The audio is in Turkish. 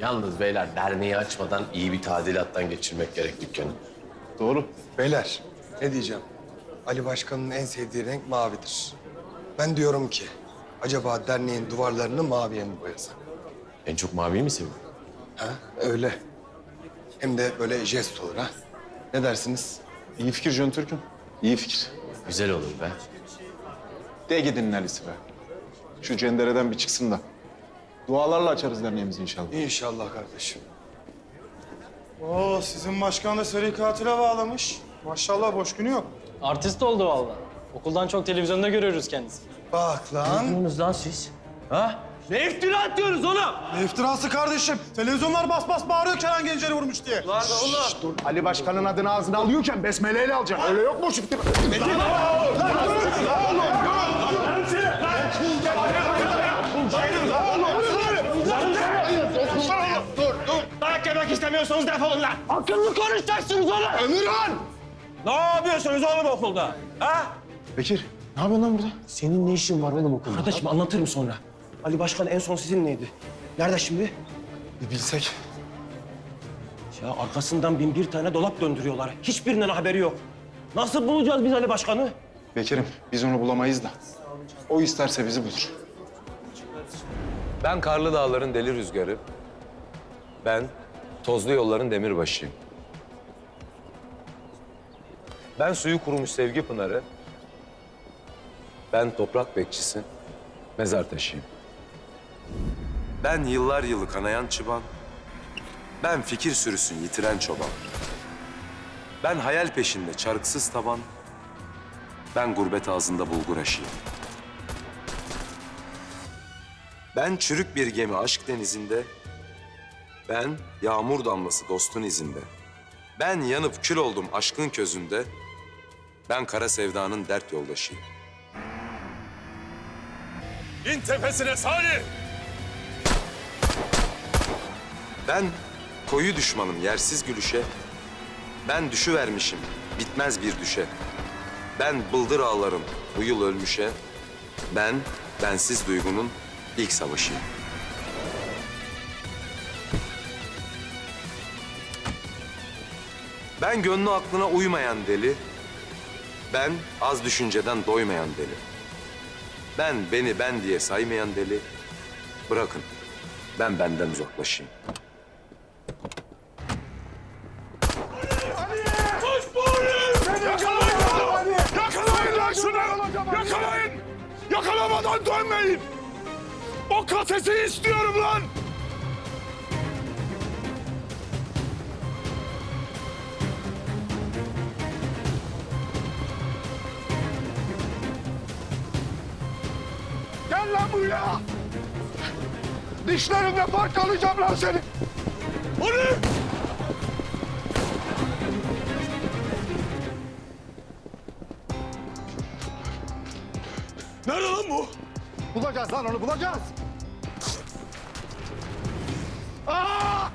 Yalnız beyler derneği açmadan iyi bir tadilattan geçirmek gerek dükkanı. Doğru. Beyler, ne diyeceğim? Ali Başkan'ın en sevdiği renk mavidir. Ben diyorum ki, acaba derneğin duvarlarını maviye mi boyasak? En çok maviyi mi seviyor? Ha? Öyle. Hem de böyle jest olur ha. Ne dersiniz? İyi fikir Jön Türk'üm. İyi fikir. Güzel olur be. De gidin Ali'si be. Şu cendereden bir çıksın da. Dualarla açarız derneğimizi inşallah. İnşallah kardeşim. Oo sizin başkan da seri katile bağlamış. Maşallah boş günü yok. Artist oldu vallahi. Okuldan çok televizyonda görüyoruz kendisini. Bak lan. yapıyorsunuz lan siz? Ha? Ne iftira atıyoruz oğlum? Ne iftirası kardeşim? Televizyonlar bas bas bağırıyor Kenan Gencer'i vurmuş diye. Ali Başkan'ın adını ağzına alıyorken besmeleyle alacaksın. Öyle yok mu şu fikir? Dayak yemek istemiyorsanız defolun lan. Akıllı konuşacaksınız oğlum. Emirhan! Ne yapıyorsunuz oğlum okulda? Ha? Bekir, ne yapıyorsun lan burada? Senin ne işin var oğlum okulda? Kardeşim anlatırım sonra. Ali Başkan en son sizinleydi. Nerede şimdi? Bir bilsek. Ya arkasından bin bir tane dolap döndürüyorlar. Hiçbirinden haberi yok. Nasıl bulacağız biz Ali Başkan'ı? Bekir'im, biz onu bulamayız da. O isterse bizi bulur. Ben karlı dağların deli rüzgarı. Ben tozlu yolların demirbaşıyım. Ben suyu kurumuş sevgi pınarı. Ben toprak bekçisi, mezar taşıyım. Ben yıllar yılı kanayan çıban. Ben fikir sürüsün yitiren çoban. Ben hayal peşinde çarıksız taban. Ben gurbet ağzında bulgur aşıyım. Ben çürük bir gemi aşk denizinde. Ben yağmur damlası dostun izinde. Ben yanıp kül oldum aşkın közünde. Ben kara sevdanın dert yoldaşıyım. İn tepesine Salih! Ben koyu düşmanım yersiz gülüşe. Ben düşüvermişim bitmez bir düşe. Ben bıldır ağlarım bu yıl ölmüşe. Ben bensiz duygunun ilk savaşıyım. Ben gönlü aklına uymayan deli. Ben az düşünceden doymayan deli. Ben beni ben diye saymayan deli. Bırakın ben benden uzaklaşayım. Yakalayın lan şunu! Yakalayın! Yakalamadan dönmeyin! O kafesi istiyorum lan! Gel lan buraya! Dişlerimle parçalayacağım lan seni! Onu! Nerede lan bu? Bulacağız lan onu, bulacağız. Aa!